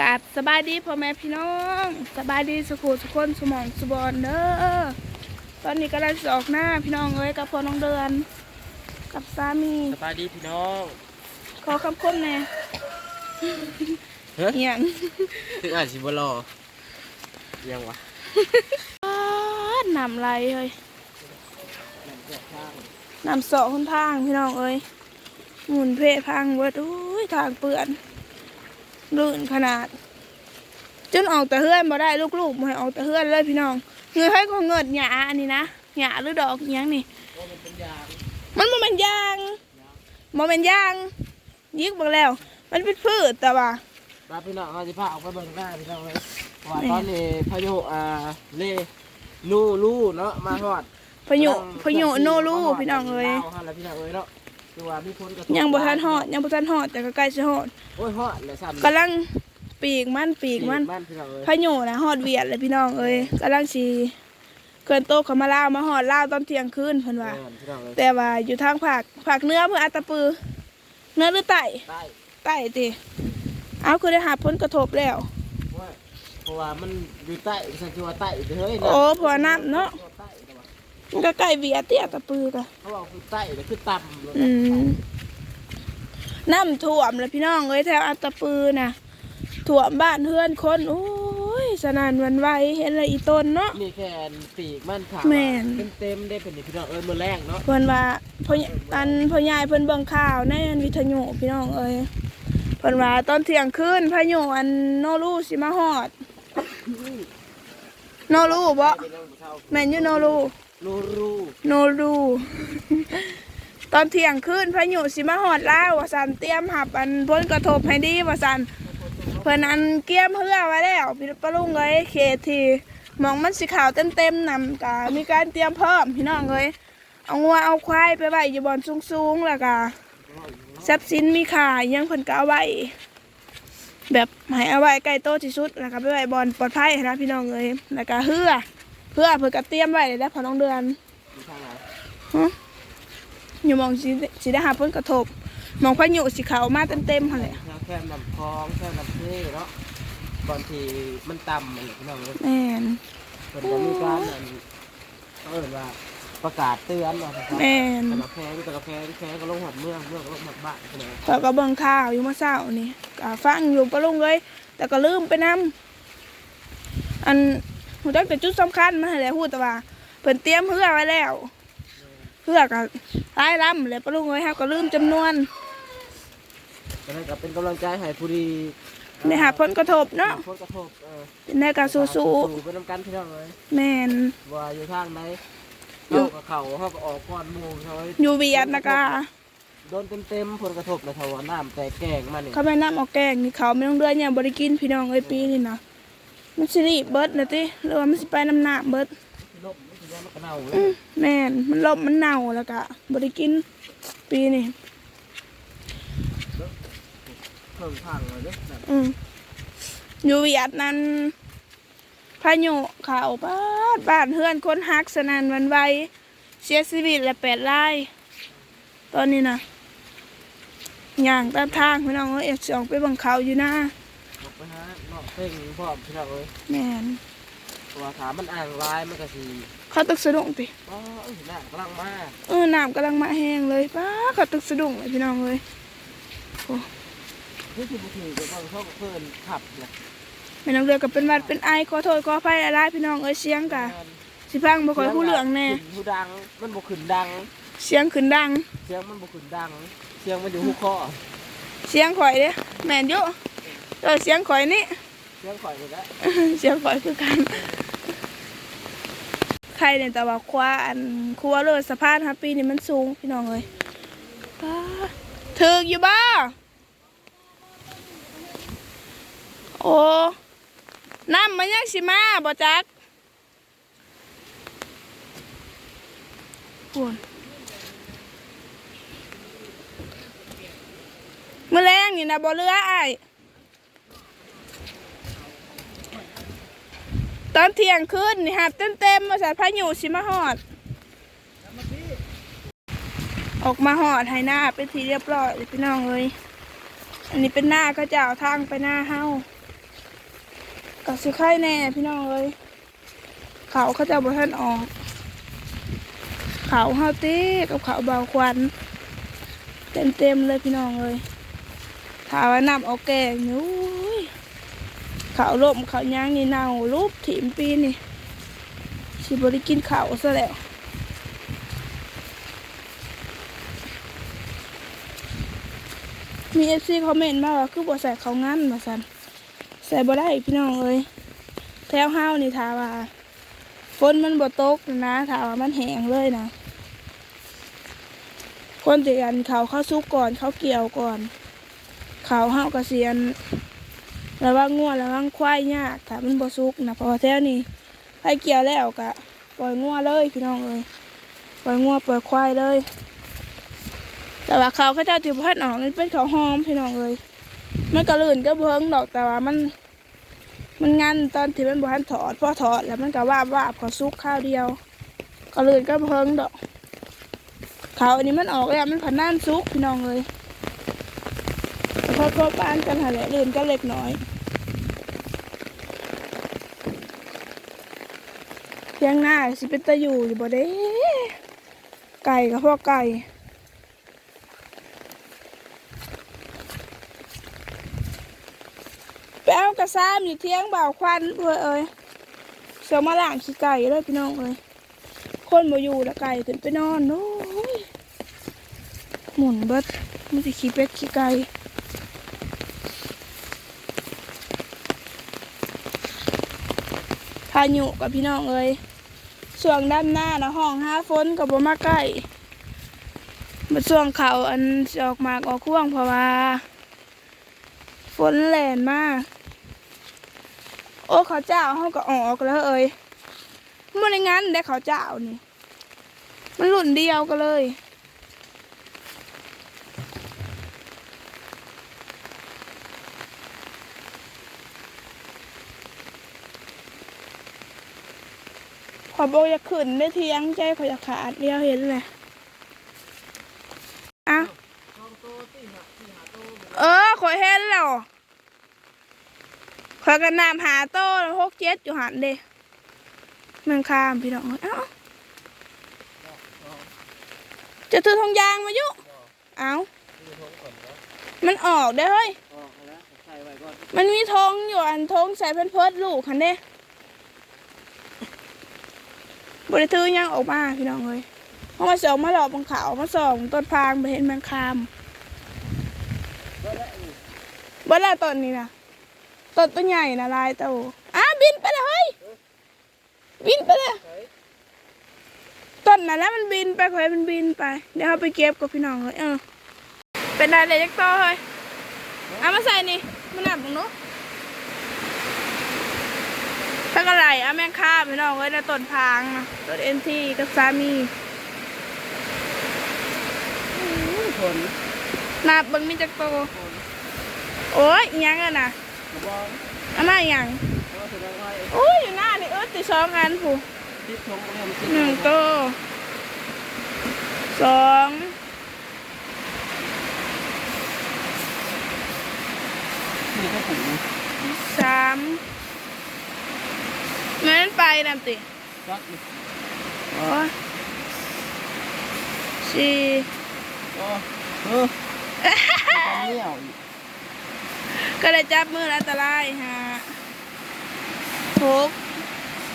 กราบสบายดีพ่อแม่พี่น้องสบายดีสุขุสุขคนสมองสุบอนเด้อตอนนี้ก็ได้สิออกหน้าพี่น้องเอ้ยกับพ่อน้องเดือน กับสามีสบายดีพี่น้องขอคำคมแหน่เฮ้ยเหียงถึงอ่านสิบรอยังวะอ้าดน้ำไหลเฮ้ยน้ำเสอคนทางพี่น้องเอ้ยหมุนเพพังเบิดอุ้ยทางเปื่อน ลื่นขนาด จนออกแต่เฮือนมาได้ลูกๆมาให้ออกแต่เฮือนเลยพี่น้องเงยให้ก็เงิดหยาอันนี้นะหยาหรือดอกอิหยังนี่มันมันเป็นยางมันเป็นยางยิกเบังแล้ว มันเป็นพืชแต่ว่าบาพี่น้องเราจะพาออกไปเบิ่งหน้าพี่น้องเลยว่าตอนนี้พายุอ่าเล่นูลู่เนาะมาทอดพายุพายุโนรูพี่น้องเอ้ยาฮอดแล้วพี่น้องเอ้ยเนาะ คือว่ามีคนกระทบยังบ่ทันหอดยังบ่ทันหอดแต่ก็ใกล้จะหอดโอ้ยฮอดเลยซ้ำกำลังปีกมันปีกมันบ้านพี่น้องเอ้ยพายุนะหอดเวียดเลยพี่น้องเอ้ยกำลังสิเกินโตะเขามาล่าวมาหอดล่าวตอนเที่ยงคืนเพิ่นว่าแม่นพี่น้องเอ้ยแต่ว่าอยู่ทางภาคภาคเหนื้อเพื่ออัตตปือเหนื้อหรือใต้ใต้ใต้ติเอาคือได้หาผลกระทบแล้วเพราะว่าเพราะว่ามันอยู่ใต้สันติว่าใต้เฮ้ยโอ้เพราะว่าน้ำเนาะใต้แต่ว่า มันก็ใกล้เวียดที่อัตตปือก็เขาบอกคือใต้แต่คือต่ำเลยอืมน้ำท่วมเลยพี่น้องเอ้ยแถวอัตตปือน่ะท่วมบ้านเฮือนคนโอ้ยสนานหวันไหวเห็นเลยอีต้นเนาะมีแค่ปีกมันขาวแม่น เต็มเต็มๆได้เป็นพี่น้องเอ้ยมือแรกเนาะเพิ่นว่าพ่ออันพ่อใหญ่เพิ่นเบิ่งข่าวในอันวิทยุพี่น้องเอ้ยเพิ่นว่าตอนเที่ยงคืนพายุอันโนรูสิมาฮอด โนรูบ่แม่นอยู่โนรู รูรูโนรู ตอนเที่ยงคืนพายุสิมาฮอดลาววาสันเตรียมหับอันผลกระทบให้ดีว่าซั่นเพิ่อนอันเกี้ยมเฮือไว้แล้วพี่ปะลุงเอ้ยเขตทีหมองมันสิขาวเต็มๆนำกะมีการเตรียมเพิ่มพี่น้องเอ้ยเอางัวเอาควายไปไว้อยู่บอนสูงๆแล้วก็ทรัพย์สินมีค่าอิหยังเพิ่นก็เอาไว้ แบบให้เอาไว้ใกล้โตที่สุดแล้วก็ไปไว้บอนปลอดภัยนะพี่น้องเอ้ยแล้วก็เฮือ เพื่อเพิ่นก็เตรียมไว้แล้วพอน้องเดือนอยู่ทางไหนอยู่หมองสิสิได้หาผลกระทบหมองพายุสิเข้ามาเต็มๆหั่นแหละแค่แค่ลำคลองแค่ลำเท่เนาะก่อนที่มันต่ำมันพี่น้องเลยแม่นเพิ่นก็มีการอันเขาเอิ้นว่าประกาศเตือนว่าแม่นแต่ละแพงแต่ละแพงแพงก็ลงหัดเมืองเมืองก็ลงหัดบ้านพี่น้องข้อยก็เบิ่งข่าวอยู่เมื่อเช้านี่ก็ฟังอยู่ปะลุงเอ้ยแต่ก็ลืมไปนํอัน ฮู้จักแต่จุดสำคัญมาให้แหละฮู้แต่ว่าเพิ่นเตรียมเฮือไว้แล้วเพื่อก็ตายลำเลยปะลุงเอ้ยครับก็ลืมจำนวนก็เลยก็เป็นกำลังใจให้ผู้ดีในหาผลกระทบเนาะผลกระทบเออเป็นในการสู้สู้ไปนำกันพี่น้องเลยๆแม่นว่าอยู่ทางไหนอยู่เขากับเขาเขาก็ออกก่อนหมู่เขาอยู่เวียดนะกะโดนเต็มๆผลกระทบเลยทว่าน้ำแตกแกงมาเนี่ยเขาไปน้ำเอาแกงนี่เขาไม่ต้องเดือนเนี่ยบริกินพี่น้องเอ้ยปีนี่นะ มันสิรีบเบิดนะติหรือว่ามันสิไปน้ำหนาเบิดลบมันสิย้อนมันก็เน่าเลอื้ยอแม่นมันลบมันเน่าแล้วกะบริกินปีนี่เพิ่งพังเลยเด้ออืมอยู่เวียดนั้นพายุเขาบ้านบ้านเฮือนคนฮักสนานหวันไหวเสียชีวิตละแปดรายตอนนี้นะย่างตามทางพี่น้องเอ้ยเอ็ดสองไปบังเขาอยู่นะออกไปหา เนาะเพ่งพร้อมพี่น้องเลยแม่นเพราะว่าถามมันอ่างลายมันก็สิเขาตึกสะดุ้งติอ๋อเอ้ยน่ากำลังมาเออน้ำกำลังมาแห้งเลยป้าเขาตึกสะดุ้งเลยพี่น้องเลยที่ที่บุตรก็ต้องเขาก็เพิ่นขับเนี่ยแม่น้องเรือกับเป็นหวัดเป็นไอขอโทษขออภัยอะไรพี่น้องเอ้ยเสียงกะ สิพังบ่ค่อยผู้เหลืองแน่ขึ้นผู้ดังมันบ่ขึ้นดัง เสียงขึ้นดัง เสียงมันบ่ขึ้นดัง เสียงมันอยู่หูคอเสียงข่อยเด้แม่นอยู่เออเสียงข่อยนี่ เสียงข่อยนี่แหละเสียงข่อยคือกันใครเนี่ยแต่ว่าคว้าอันครัวเลยสะพานฮัปปี้นี่มันสูงพี่น้องเลยป้าถึกอยู่บ้าโอ้น้ำมันยังสิมาบ่จักโอ้ยมื่อแรงนี่นะบ่เรือไอ้าย ตอนเที่ยงคืนนี่หับเต็มๆมาสัตว์พายุสิมาหอด ออกมาหอดให้หน้าเป็นทีเรียบร้อยเลยพี่น้องเลยอันนี้เป็นหน้าก็จะเอาทางไปหน้าเฮ้ากับสิไข่แน่พี่น้องเลยเขาเขาจะบอท่านออก เขาเฮ้าตีกับเขาเบาควัน เต็มเต็มๆเลยพี่น้องเลยถาว่านำเอาแกงนุ้ เขาลมเขาย่างนี่เน่ารูปถิ่มปีนี่สิบริกินเขาวซะแล้วมีเอฟซีคอมเมนต์มาว่าคือบ่ใส่เขางั้นมาสันใส่บ่ได้พี่น้องเลยแถวห้าวนี่ถาว่าฝนมันบ่ตกนะถาว่ามันแห้งเลยนะคนเตียนเขาเข้าซุกก่อนเขาเกี่ยวก่อน เขาห้าวกระเสียน ระวังงัวระวังควายยากถ้ามันบ่ซุกนะเพอแถวนี้ไปเกี่ยวแล้วกะปล่อยงัวเลยพี่น้องเลยปล่อยงัวปล่อยควายเลย แต่ว่าเขาเขาเจ้าถือพัดออกมันเป็นเขาหอมพี่น้องเลยมันก็ลื่นก็เบิ้งดอกแต่ว่ามันมันงันตอนที่มันบทันถอดพอถอดแล้วมันก็ว่าว่าบเขาซุกข้าวเดียว ก็ลื่นก็เบิ้งดอกเขาอันนี้มันออกแล้วมันผันน่านซุกพี่น้องเลยพอพอบ้านกันหาแหละลื่นก็เล็กน้อย เพียงหน้าสิเป็นตะอยู่อยู่บ่เด้ ไก่กับพ่อไก่ไปเอากระซ้ำอยู่เที่ยงบ่าวควันเพื่อเอ้ยเสือมาล่างขี้ไก่เลยพี่น้องเอ้ยคนมาอยู่ล้วไก่ขึ้นไปนอนโอ้ยหมุนเบิดมันจะขี้เป็ดขี้ไก่พายุกับพี่น้องเอ้ย ส่วงด้านหน้านะห้องห้าฝนกับบ่มาใกล้มาส่วงเขาอันออกมากออกข่วงเพราะว่าฝนแรงมาก โอ้เขาเจ้าห้องก็ออกแล้วเอ้ยมันในงั้นได้เขาเจ้านี่ มันหลุ่นเดียวกันเลย ขอบอกอย่าขึ้นได้เทียงใจขออยากขาดเดียวเห็นเลยอะเออขอยเห็นแล้วขอยกันนำหาโต้หกเจ็ดอยู่หันเด้มืองคามพี่น้องเอ้าจะถือทองยางมายุเอ้ามันออกได้อเฮ้ยมันมีทองอยู่อันทองใส่เพิ่นเพิดลูกคันเด้ บริถือยังออกมาพี่น้องเลยเพราะมาส่องมาหลอกบังขาวมาส่องต้นพางไปเห็นแมงคามก็แล้วนี่บ่ละต้นนี้นะต้นตัวใหญ่นะลายเต้าอ้าบินไปเลยเฮ้ยบินไปเลยต้นน่ะแล้วมันบินไปขอให้มันบินไป เดี๋ยวเอาไปเก็บกับพี่น้องเลยเออเป็นอะได้เลยจักโตเฮ้ยเอามาใส่นี่มันหนับมึงเนาะ ถ้ากระไรเอาแมงค่าพี่น้องเลยแล้วต้นพางนะต้นเอ็นทีกับสามีฝนนับเบิ่งมีจักโตฝนโอ้ยอิหยังอะนะกระบอกอันนั้นอิหยังเพราะว่าแสดงว่าไอ้โอ้ยอยู่หน้านี่เออติดสองอันผู้ทิศทงมันยังติดหนึ่งโตสองนี่ก็ผูกสาม แม่นไปนำติจักอยู่โอ้ยสี่ก็เออความเหนียวอีกก็ได้จับมืออันตรายฮะหก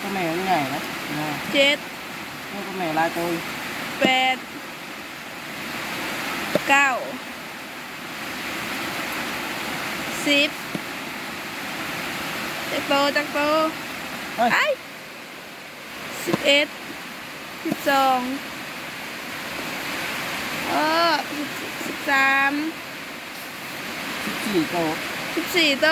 ก็แม่มันใหญ่นะนะเจ็ดแล้วก็แม่ลายตัวอยู่แปดเก้าสิบจักโตจักโตเฮ้ย ไอ้สิบเอ็ดสิบสองเออสิบสิบสามสี่โตสิบสี่โต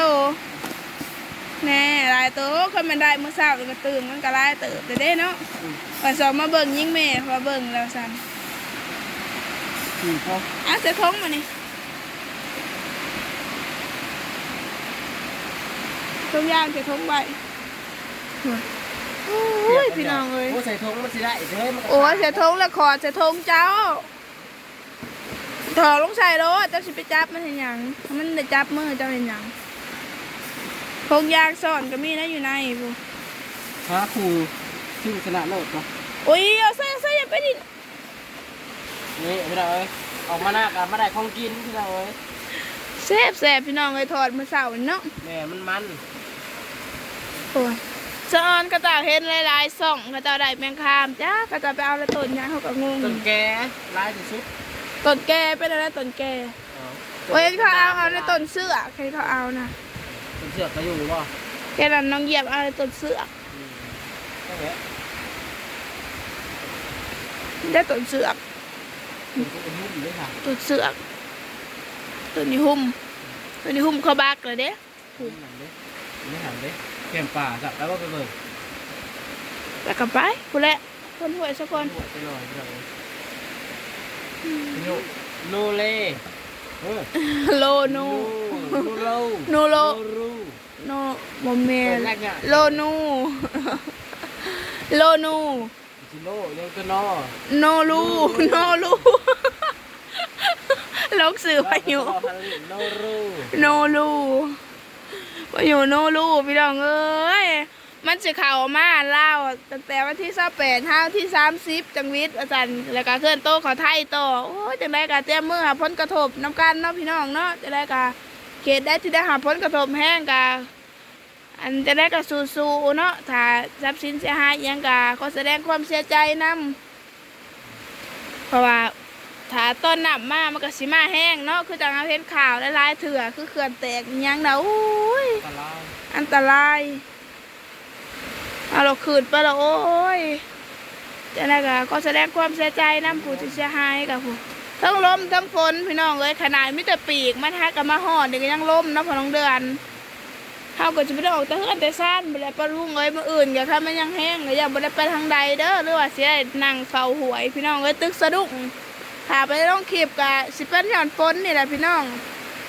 แน่หลายโตคนมันได้เมื่อเช้ามันก็ตื่นมันก็ไล่เติบแต่เด้เนาะอืมก่อนสอบมาเบิ่งยิ่งแม่พอเบิ่งแล้วสันสี่โตอะเสียท้องมานี่ต้มย่างเสียท้องไว้โอ้ยพี่น้องเอ้ยโอ้ใส่ทงมันสิได้เด้มันก็โอ้ยเสียทงแล้วขอเสียทงเจ้าถอดลงใส่รถเจ้าสิไปจับมันเห็นหยังมันได้จับมือเจ้าเห็นหยังพงยางซ่อนก็มีนะอยู่ในพวกพระครูชื่อชนะเลิศเนาะโอ้ยเอาใส่ใส่อย่าไปดินี่พี่น้องเอ้ยออกมาหน้ากันมาได้ของกินพี่น้องเอ้ยแซ่บแซ่บพี่น้องเลยทอดมื้อเช้านี่เนาะแม่มันมันโอ้ย สะออนก็ตาเห็นหลายๆส่องก็ตาได้แมงคามจ้าก็จะไปเอาละต้นยางเขาก็งงต้นแกลายที่สุดต้นแก่เป็นอะไรต้นแก่โอ้ยเขาเอาเอาในต้นเสื้อใครเขาเอานะต้นเสือกก็อยู่บ่แค่นั้นน้องเหยียบเอาในต้นเสื้อนั่นแหละได้ต้นเสือกต้นก็เป็นหุ้มด้วยค่ะต้นเสือกต้นนี้หุ่มต้นนี้หุ่มเขาบักเลยเด้หุ้มหนังเด้ไม่หันเด้ เก็บป่าจับแล้วก็ไปเบิ่งแล้วก็ไปพูดแหละคนหวยสักคนหัวไปหน่อยพี่น้องเอ้ยโนโนเล่เออโลโนโนโลโนโลรูโนโมเมนเป็นแรกเนี่ยโลนูโลนูจิโน่ยังก็นอโนลูโนลูลกสื่อไปอยู่โนรูโนลู ไปอยู่โนลูพี่น้องเอ้ยมันจะเข่ามาเล่าตั้งแต่วันที่สิบแปดห้าที่สามสิบจังหวิทย์อาจารย์แล้วก็เคลื่อนโตะเขาไทยต่อโอ้ยจังได้กะเตรียมมือหาผลกระทบน้ำกันเนาะพี่น้องเนาะจะได้กะเขตได้ที่ได้หาผลกระทบแห้งกะอันจะได้กะสู้ๆเนาะถ้าทรัพย์สินเสียหายยังกะขอแสดงความเสียใจนํเพราะว่า ถ้าต้นน้ำมามันก็สิมาแห้งเนาะคือจังเอาเห็นข่าวหลายๆเถื่อคือเขื่อนแตกอิหยังนะอุ้ยตะลายอันตรายเอาเราคืนไปแล้วโอ้ยจะนะกะก็แสดงความเสียใจน้ำผู้ที่เสียหายกับผู้ทั้งลมทั้งฝนพี่น้องเอ้ยขนาดมิแต่ปีกมันฮักกันมาหอดเด็กยังลมเนาะพอน้องเดือนเขาก็จะไม่ได้ออกแต่เฮือนแต่ซ่านไปแล้วปลาลุงเอ้ยมื่ออื่นอย่าถ้ามันยังแห้งก็อย่าไปได้ไปทางใดเด้อหรือว่าเสียนั่งเฝ้าหวย พี่น้องเอ้ยตึกสะดุ้ง ถ้าไปต้องขีบกะสิเป็นหย่อนฝนนี่แหละพี่น้อง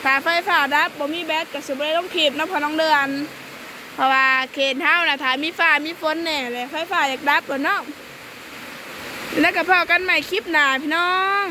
ถ้าไฟฟ้าดับบ่มีแบตก็สิบได้ต้องขีบเนาะพอน้องเดือน เพราะว่าเขตเฮานะถ้ามีฟ้ามีฝนแน่เลยไฟฟ้าอยากดับก่อนเนาะแล้วก็พอกันใหม่คลิปหน้าพี่น้อง